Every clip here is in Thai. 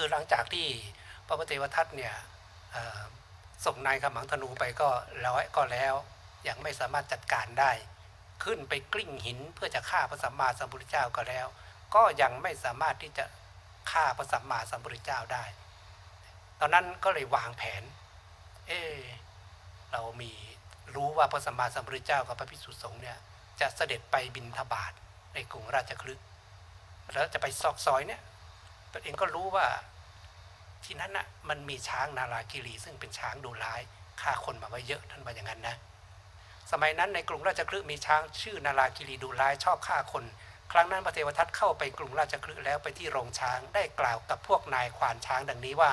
คือหลังจากที่พระพุทธวทัตเนี่ยส่งนายขมังธนูไปก็แล้วก็แล้วยังไม่สามารถจัดการได้ ขึ้นไปกลิ้งหินเพื่อจะฆ่าพระสัมมาสัมพุทธเจ้าก็แล้ว ก็ยังไม่สามารถที่จะฆ่าพระสัมมาสัมพุทธเจ้าได้ ตอนนั้นก็เลยวางแผน เออเรามีรู้ว่าพระสัมมาสัมพุทธเจ้ากับพระภิกษุสงฆ์เนี่ยจะเสด็จไปบินทบาทในกรุงราชคลึกแล้วจะไปซอกซอยเนี่ย ตัวเองก็รู้ว่าที่นั้นน่ะมันมีช้างนาราคิรีซึ่งเป็นช้างดุร้ายฆ่าคนมาไว้เยอะท่านว่าอย่างนั้นนะ สมัยนั้นในกรุงราชคลึมีช้างชื่อนาราคิรีดุร้ายชอบฆ่าคน ครั้งนั้นพระเทวทัตเข้าไปกรุงราชคลึแล้วไปที่โรงช้างได้กล่าวกับพวกนายควานช้างดังนี้ว่า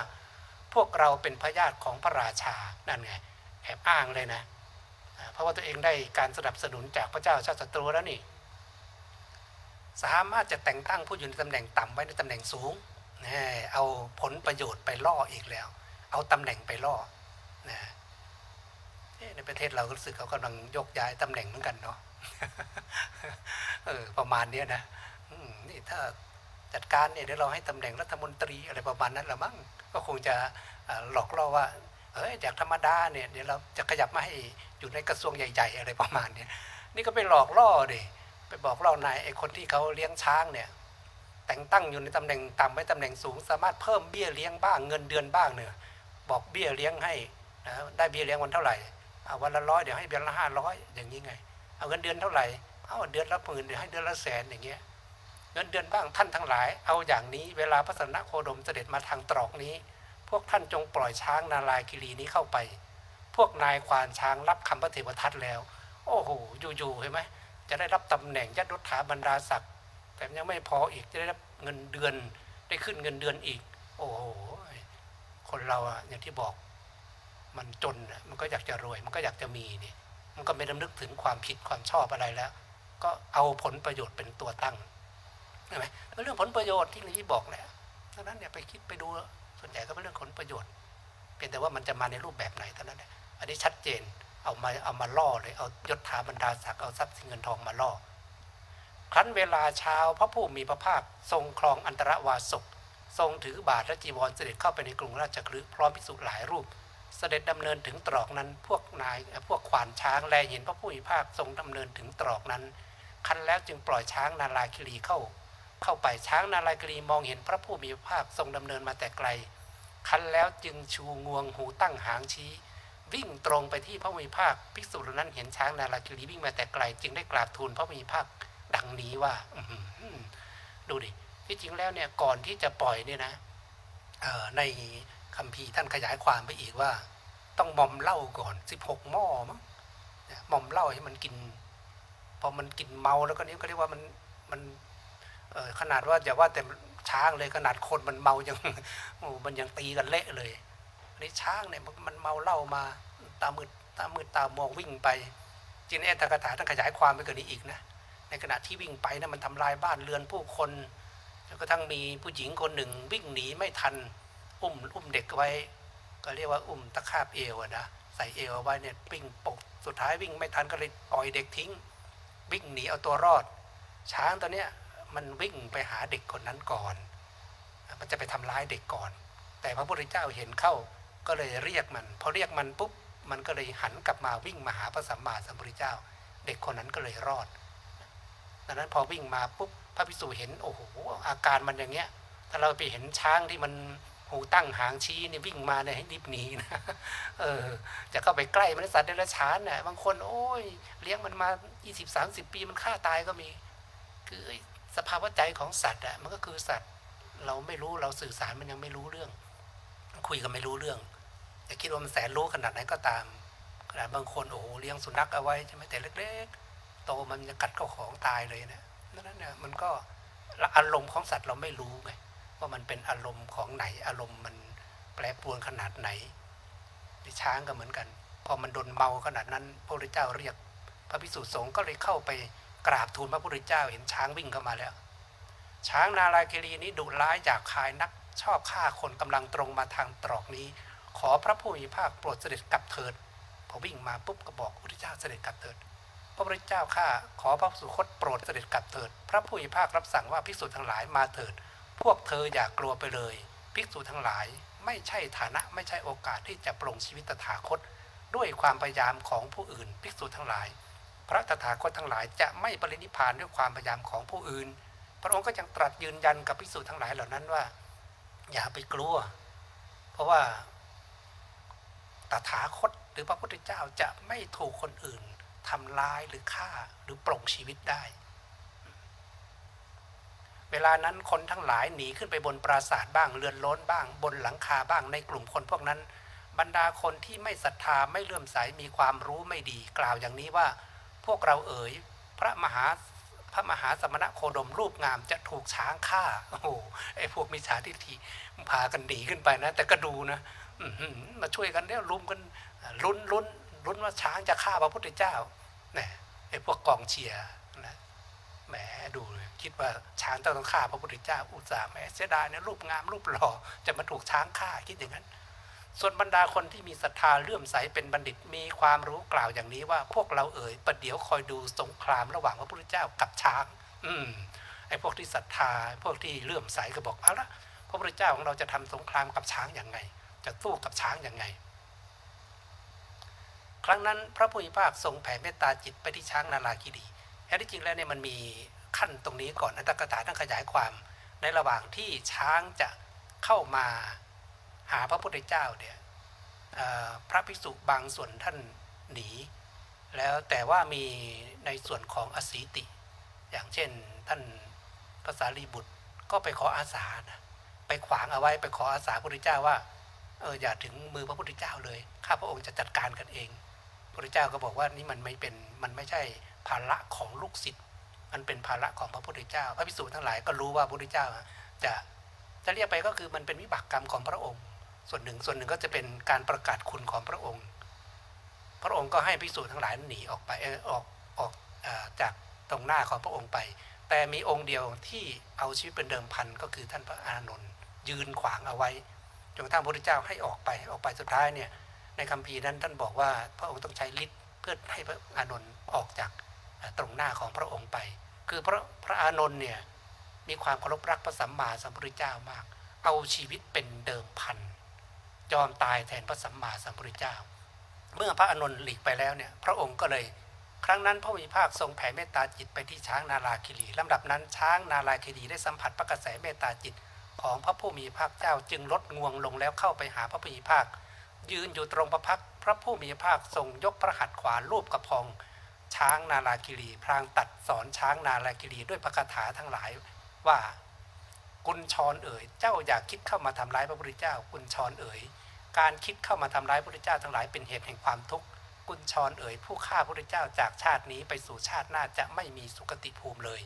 พวกเราเป็นพญาติของพระราชานั่นไงแอบอ้างเลยนะ เพราะว่าตัวเองได้การสนับสนุนจากพระเจ้าชาติศัตรูแล้วนี่ สามารถจะแต่งตั้งผู้อยู่ในตำแหน่งต่ำไว้ในตำแหน่งสูง เอาผลประโยชน์ไปล่ออีกแล้ว เอาตำแหน่งไปล่อนะในประเทศเราก็รู้สึกเขากำลังยกย้ายตำแหน่งเหมือนกันเนาะเออประมาณนี้นะนี่ถ้าจัดการเนี่ยเดี๋ยวเราให้ตำแหน่งรัฐมนตรีอะไรประมาณนั้นละมั้งก็คงจะหลอกล่อว่าเอ้ยจากธรรมดาเนี่ยเดี๋ยวเราจะขยับมาให้อยู่ในกระทรวงใหญ่ ๆ อะไรประมาณนี้นี่ก็ไปหลอกล่อดิ ไปบอกล่อนายไอ้คนที่เขาเลี้ยงช้างเนี่ยแต่งตั้งอยู่ในตำแหน่งต่ำไว้ตำแหน่งสูง สามารถเพิ่มเบี้ยเลี้ยงบ้างเงินเดือนบ้างเนี่ยบอกเบี้ยเลี้ยงให้นะได้เบี้ยเลี้ยงวันเท่าไหร่เอาวันละร้อยเดี๋ยวให้เดือนละห้าร้อยอย่างนี้ไง เอาเงินเดือนเท่าไหร่เอาเดือนละหมื่นเดี๋ยวให้เดือนละแสนอย่างเงี้ยเงินเดือนบ้างท่านทั้งหลาย เอาอย่างนี้เวลาพระสนโคดมเสด็จมาทางตรอกนี้ พวกท่านจงปล่อยช้างนาลายกิรีนี้เข้าไป พวกนายควานช้างรับคำพระเทวทัตแล้ว โอ้โหอยู่ๆเห็นไหม จะได้รับตำแหน่งยศถาบรรดาศักดิ์แต่ยังไม่พออีกจะได้รับเงินเดือนได้ขึ้นเงินเดือนอีก โอ้โหคนเราอะอย่างที่บอกมันจนมันก็อยากจะรวย มันก็อยากจะมีนี่มันก็ไม่ดำนึกถึงความผิดความชอบอะไรแล้ว ก็เอาผลประโยชน์เป็นตัวตั้งใช่ไหมเรื่องผลประโยชน์ที่ที่บอกแหละดังนั้นเนี่ยไปคิดไปดูส่วนใหญ่ก็เป็นเรื่องผลประโยชน์เพียงแต่ว่ามันจะมาในรูปแบบไหนเท่านั้นอันนี้ชัดเจน เอามาเอามาล่อเลยเอายศถาบรรดาศักดิ์เอาทรัพย์สินเงินทองมาล่อครั้นเวลาเช้าพระผู้มีพระภาคทรงครองอันตรวาสกทรงถือบาทและจีวรเสด็จเข้าไปในกรุงราชคฤห์พร้อมภิกษุหลายรูป เสด็จดำเนินถึงตรอกนั้นพวกนายพวกขวานช้างแลเห็นพระผู้มีพระภาคทรงดำเนินถึงตรอกนั้นคันแล้วจึงปล่อยช้างนาลาคิรีเข้า เข้าไปช้างนาลาคิรีมองเห็นพระผู้มีพระภาคทรงดำเนินมาแต่ไกล คันแล้วจึงชูงวงหูตั้งหางชี้ วิ่งตรงไปที่พระมีภาคภิกษุเหล่านั้นเห็นช้างนาลาคิรีวิ่งมาแต่ไกล จึงได้กราบทูลพระมีภาคดังนี้ว่าดูดิที่จริงแล้วเนี่ยก่อนที่จะปล่อยเนี่ยนะในคัมภีท่านขยายความไปอีกว่า ต้องมอมเหล้าก่อนสิบหกม้อมั้งมอมเหล้าให้มันกิน พอมันกินเมาแล้วก็นี้ก็เรียกว่ามันมันขนาดว่าอย่าว่าแต่ช้างเลยขนาดคนมันเมายังมันยังตีกันเละเลย อันนี้ช้างเนี่ยมันมันเมาเหล้ามาตามืดตามืดตามองวิ่งไปจริงๆไอ้ตกถาท่านขยายความไปกว่านี้อีกนะในขณะที่วิ่งไปนะมันทำลายบ้านเรือนผู้คนจนกระทั่งมีผู้หญิงคนหนึ่งวิ่งหนีไม่ทันอุ้มอุ้มเด็กไว้ ก็เรียกว่าอุ้มตะคาบเอวนะใส่เอวเอาไว้เนี่ยวิ่งปกสุดท้ายวิ่งไม่ทันก็เลยปล่อยเด็กทิ้ง วิ่งหนีเอาตัวรอด ช้างตัวเนี้ยมันวิ่งไปหาเด็กคนนั้นก่อน มันจะไปทำร้ายเด็กก่อน แต่พระพุทธเจ้าเห็นเข้า ก็เลยเรียกมันพอเรียกมันปุ๊บมันก็เลยหันกลับมาวิ่งมาหาพระสัมมาสัมพุทธเจ้า เด็กคนนั้นก็เลยรอด ดังนั้นพอวิ่งมาปุ๊บพระภิกษุเห็นโอ้โหอาการมันอย่างเงี้ย ถ้าเราไปเห็นช้างที่มันหูตั้งหางชี้นี่วิ่งมาเนี่ยให้รีบหนีนะเออจะเข้าไปใกล้มันสัตว์เดรัจฉานน่ะบางคนโอ้ยเลี้ยงมันมา 20 30 ปีมันฆ่าตายก็มี คือสภาวะใจของสัตว์อะมันก็คือสัตว์ เราไม่รู้เราสื่อสารมันยังไม่รู้เรื่อง คุยกันไม่รู้เรื่อง จะคิดว่ามันแสนรู้ขนาดไหนก็ตาม ขนาดบางคนโอ้โหเลี้ยงสุนัขเอาไว้ใช่ไหมแต่เล็ก ๆ โตมันจะกัดเข้าของตายเลยนะนั้นเนี่ยมันก็อารมณ์ของสัตว์เราไม่รู้ไงว่ามันเป็นอารมณ์ของไหน อารมณ์มันแปรปรวนขนาดไหนช้างก็เหมือนกัน พอมันโดนเมาขนาดนั้นพระพุทธเจ้าเรียก พระภิกษุสงฆ์ก็เลยเข้าไปกราบทูลพระพุทธเจ้าเห็นช้างวิ่งเข้ามาแล้ว ช้างนาลาคิรีนี้ดุร้ายจากคายนักชอบฆ่าคนกำลังตรงมาทางตรอกนี้ ขอพระผู้มีภาคโปรดเสด็จกลับเถิดพอวิ่งมาปุ๊บก็บอกพระพุทธเจ้าเสด็จกลับเถิด พระพุทธเจ้าข้าขอพระสุคตโปรดเสด็จกลับเถิด พระผู้มีภาครับสั่งว่าภิกษุทั้งหลายมาเถิด พวกเธออย่ากลัวไปเลยภิกษุทั้งหลาย ไม่ใช่ฐานะไม่ใช่โอกาสที่จะปลงชีวิตตถาคต ด้วยความพยายามของผู้อื่นภิกษุทั้งหลาย พระตถาคตทั้งหลายจะไม่ปรินิพานด้วยความพยายามของผู้อื่น พระองค์ก็ยังตรัสยืนยันกับภิกษุทั้งหลายเหล่านั้นว่า อย่าไปกลัว เพราะว่า ตถาคตหรือพระพุทธเจ้าจะไม่ถูกคนอื่นทำร้ายหรือฆ่าหรือปลงชีวิตได้ เวลานั้นคนทั้งหลายหนีขึ้นไปบนปราสาทบ้างเรือนล้นบ้าง บนหลังคาบ้างในกลุ่มคนพวกนั้น บรรดาคนที่ไม่ศรัทธาไม่เลื่อมใสมีความรู้ไม่ดีกล่าวอย่างนี้ว่า พวกเราเอ๋ยพระมหาพระมหาสมณะโคดมรูปงามจะถูกช้างฆ่าโอ้โหไอ้พวกมิจฉาทิฏฐิพากันหนีขึ้นไปนะ แต่ก็ดูนะ มาช่วยกันเนี่ยรุมกันลุ้นลุ้นลุ้นว่าช้างจะฆ่าพระพุทธเจ้าเนี่ยไอ้พวกกองเชียร์นะแหมดูคิดว่าช้างต้องฆ่าพระพุทธเจ้าอุตส่าห์แหมเสียดายเนี่ยรูปงามรูปหล่อจะมาถูกช้างฆ่าคิดอย่างนั้น ส่วนบรรดาคนที่มีศรัทธาเลื่อมใสเป็นบัณฑิตมีความรู้กล่าวอย่างนี้ว่า พวกเราเอ่ยประเดี๋ยวคอยดูสงครามระหว่างพระพุทธเจ้ากับช้าง อืมไอ้พวกที่ศรัทธาพวกที่เลื่อมใสก็บอกเอาละพระพุทธเจ้าของเราจะทำสงครามกับช้างอย่างไง จะสู้กับช้างย่างไง ครั้งนั้นพระผู้มีภาคทรงแผ่เมตตาจิตไปที่ช้างนาลาคิรีแท้ที่จริงแล้วเนี่ยมันมีขั้นตรงนี้ก่อนอัตถกถาต้องขยายความในระหว่างที่ช้างจะเข้ามาหาพระพุทธเจ้าเนี่ยพระภิกษุบางส่วนท่านหนี แล้วแต่ว่ามีในส่วนของอสีติ อย่างเช่นท่านภาษาลีบุตรก็ไปขออาสานะไปขวางเอาไว้ไปขออาสาพระพุทธเจ้าว่า เอออย่าถึงมือพระพุทธเจ้าเลย ข้าพระองค์จะจัดการกันเอง พระพุทธเจ้าก็บอกว่านี่มันไม่เป็นมันไม่ใช่ภาระของลูกศิษย์มันเป็นภาระของพระพุทธเจ้า พระภิกษุทั้งหลายก็รู้ว่าพระพุทธเจ้าจะจะเรียกไปก็คือมันเป็นวิบากกรรมของพระองค์ ส่วนหนึ่งส่วนหนึ่งก็จะเป็นการประกาศคุณของพระองค์ พระองค์ก็ให้ภิกษุทั้งหลายหนีออกไปเออออกออกจากตรงหน้าของพระองค์ไป แต่มีองค์เดียวที่เอาชีวิตเป็นเดิมพันก็คือท่านพระอานนท์ยืนขวางเอาไว้ จนกระทั่งพระพุทธเจ้าให้ออกไปออกไปสุดท้ายเนี่ยในคัมภีร์นั้นท่านบอกว่าพระองค์ต้องใช้ฤทธิ์เพื่อให้พระอานนท์ออกจากตรงหน้าของพระองค์ไป คือพระพระอานนท์เนี่ยมีความเคารพรักพระสัมมาสัมพุทธเจ้ามาก เอาชีวิตเป็นเดิมพันยอมตายแทนพระสัมมาสัมพุทธเจ้า เมื่อพระอานนท์หลีกไปแล้วเนี่ยพระองค์ก็เลยครั้งนั้นพระมีภาคทรงแผ่เมตตาจิตไปที่ช้างนาราคิรีลำดับนั้นช้างนาราคิรีได้สัมผัสพระกระแสเมตตาจิต ของพระผู้มีภาคเจ้าจึงลดงวงลงแล้วเข้าไปหาพระผู้มีภาคยืนอยู่ตรงประพักพระผู้มีภาคทรงยกพระหัตถ์ขวารูปกระพองช้างนาราคิรีพลางตัดสอนช้างนาราคิรีด้วยพระคาถาทั้งหลายว่ากุญชรเอ๋ยเจ้าอย่าคิดเข้ามาทำร้ายพระพุทธเจ้า กุญชรเอ๋ยการคิดเข้ามาทำร้ายพระพุทธเจ้าทั้งหลายเป็นเหตุแห่งความทุกข์กุญชรเอ๋ยผู้ฆ่าพระพุทธเจ้าจากชาตินี้ไปสู่ชาติหน้าจะไม่มีสุคติภูมิเลย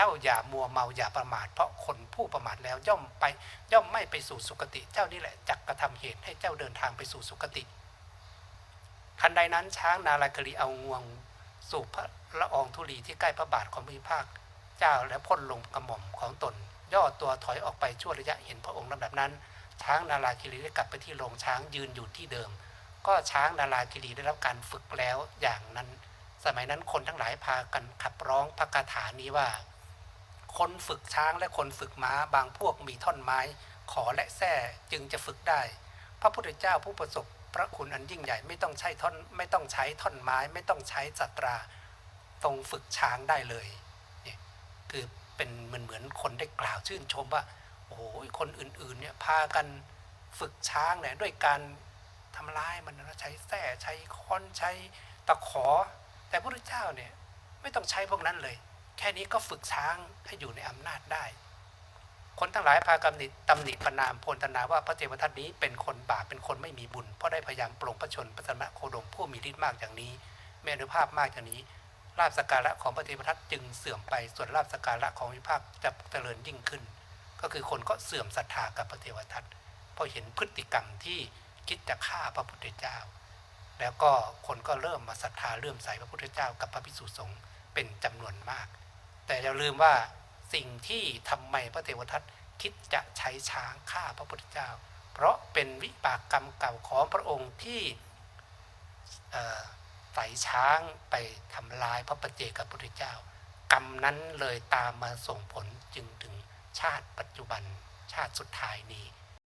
เจ้าอย่ามัวเมาอย่าประมาท เพราะคนผู้ประมาทแล้วย่อมไปย่อมไม่ไปสู่สุคติ เจ้านี่แหละจักกระทำเหตุให้เจ้าเดินทางไปสู่สุคติทันใดนั้นช้างนาลาคลีเอางวง สู่พระละอองธุลีที่ใกล้พระบาทของพระพิภาค เจ้าและพ่นลงกระหม่อมของตน ย่อตัวถอยออกไปชั่วระยะเห็นพระองค์ลำดับนั้น ช้างนาลาคิรีได้กลับไปที่โรงช้างยืนอยู่ที่เดิม ก็ช้างนาลาคิรีได้รับการฝึกแล้วอย่างนั้น สมัยนั้นคนทั้งหลายพากันขับร้องพระคาถานี้ว่า คนฝึกช้างและคนฝึกม้าบางพวกมีท่อนไม้ ขอและแส้จึงจะฝึกได้ พระพุทธเจ้าผู้ประสบพระคุณอันยิ่งใหญ่ไม่ต้องใช้ท่อนไม่ต้องใช้ท่อนไม้ ไม่ต้องใช้จัตราทรงฝึกช้างได้เลยเนี่ยคือเป็นเหมือนเหมือนคนได้กล่าวชื่นชมว่าโอ้โหคนอื่นๆเนี่ยพากันฝึกช้างเนี่ยด้วยการทำร้ายมันนะใช้แส้ใช้ค้อนใช้ตะขอ แต่พระพุทธเจ้าเนี่ยไม่ต้องใช้พวกนั้นเลย แค่นี้ก็ฝึกช้างให้อยู่ในอำนาจได้ คนทั้งหลายพากำหนิตำหนิประนามโพลธนาว่าพระเทวทัตนี้เป็นคนบาปเป็นคนไม่มีบุญ เพราะได้พยายามปลงพระชนพระสมโคดมผู้มีฤทธิ์มากอย่างนี้แม่นุภาพมากอย่างนี้ลาบสการะของพระเทวทัตจึงเสื่อมไปส่วนลาบสการะของวิภาคจะเจริญยิ่งขึ้น ก็คือคนก็เสื่อมศรัทธากับพระเทวทัตเพราะเห็นพฤติกรรมที่คิดจะฆ่าพระพุทธเจ้า แล้วก็คนก็เริ่มมาศรัทธาเลื่อมใสพระพุทธเจ้ากับพระภิกษุสงฆ์เป็นจำนวนมาก แต่อย่าลืมว่าสิ่งที่ทำไมพระเทวทัตคิดจะใช้ช้างฆ่าพระพุทธเจ้า เพราะเป็นวิบากกรรมเก่าของพระองค์ที่ใส่ช้างไปทำลายพระปเจกับพระพุทธเจ้า กรรมนั้นเลยตามมาส่งผลจึงถึงชาติปัจจุบันชาติสุดท้ายนี้